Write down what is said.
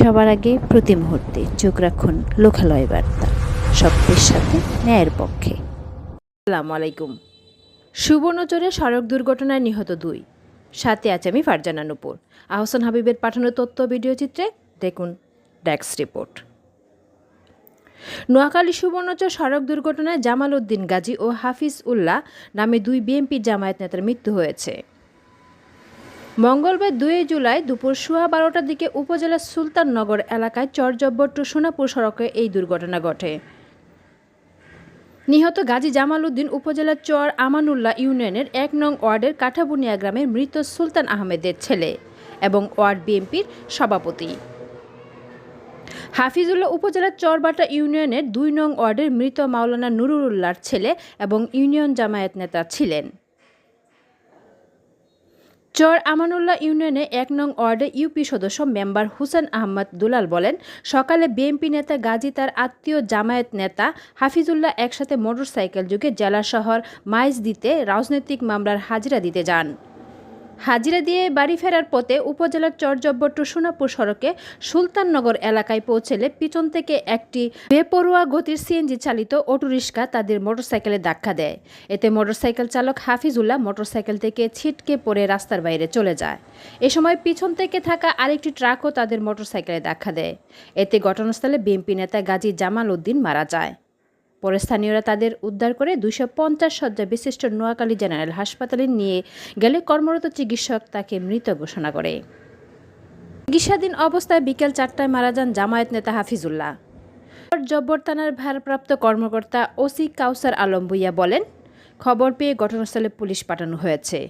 সবার আগে প্রতি মুহূর্তে চোখ রাখুন লোকালয় বার্তা। সত্যের সাথে ন্যায়ের পক্ষে। আসসালামু আলাইকুম। সুবর্ণচরে সড়ক দুর্ঘটনায় নিহত দুই। সাথে আছে আমি ফারজানা নুপুর। আহসান হাবিবের পাঠানো তথ্য ভিডিও চিত্রে দেখুন ডেক্স রিপোর্ট। নোয়াখালী সুবর্ণচর সড়ক দুর্ঘটনায় জামাল উদ্দিন গাজী ও হাফিজ উল্লাহ নামে দুই বিএনপি জামায়াত নেতার মৃত্যু হয়েছে। মঙ্গলবার দুই জুলাই দুপুর সোয়া বারোটার দিকে উপজেলার সুলতাননগর এলাকায় চরজব্বর টু সোনাপুর সড়কে এই দুর্ঘটনা ঘটে। নিহত গাজী জামাল উদ্দিন উপজেলার চর আমানুল্লাহ ইউনিয়নের এক নং ওয়ার্ডের কাঠাবুনিয়া গ্রামের মৃত সুলতান আহমেদের ছেলে এবং ওয়ার্ড বিএনপির সভাপতি। হাফিজুল্লাহ উপজেলার চরবাটা ইউনিয়নের দুই নং ওয়ার্ডের মৃত মাওলানা নুরুল্লাহর ছেলে এবং ইউনিয়ন জামায়াত নেতা ছিলেন। চর আমানুল্লাহ ইউনিয়নে এক নং ওয়ার্ডে ইউপি সদস্য মেম্বার হুসেন আহমদ দুলাল বলেন, সকালে বিএনপি নেতা গাজী তার আত্মীয় জামায়াত নেতা হাফিজুল্লাহ একসাথে মোটরসাইকেল যুগে জেলা শহর মাইজ দিতে রাজনৈতিক মামলার হাজিরা দিতে যান। হাজিরা দিয়ে বাড়ি ফেরার পথে উপজেলার চরজব্বর টু সোনাপুর সড়কে সুলতাননগর এলাকায় পৌঁছলে পিছন থেকে একটি বেপরোয়া গতির সিএনজি চালিত অটোরিক্সা তাদের মোটরসাইকেলে ধাক্কা দেয়। এতে মোটরসাইকেল চালক হাফিজুল্লাহ মোটরসাইকেল থেকে ছিটকে পড়ে রাস্তার বাইরে চলে যায়। এ সময় পিছন থেকে থাকা আরেকটি ট্রাকও তাদের মোটরসাইকেলে ধাক্কা দেয়। এতে ঘটনাস্থলে বিএনপি নেতা গাজী জামাল উদ্দিন মারা যায়। পরে স্থানীয়রা তাদের উদ্ধার করে দুইশো পঞ্চাশ শয্যা বিশিষ্ট নোয়াখালী জেনারেল হাসপাতালে নিয়ে গেলে কর্মরত চিকিৎসক তাকে মৃত ঘোষণা করে। চিকিৎসাধীন অবস্থায় বিকেল চারটায় মারা যান জামায়াত নেতা হাফিজুল্লাহ। জব্বর থানার ভারপ্রাপ্ত কর্মকর্তা ওসি কাউসার আলম ভুইয়া বলেন, খবর পেয়ে ঘটনাস্থলে পুলিশ পাঠানো হয়েছে।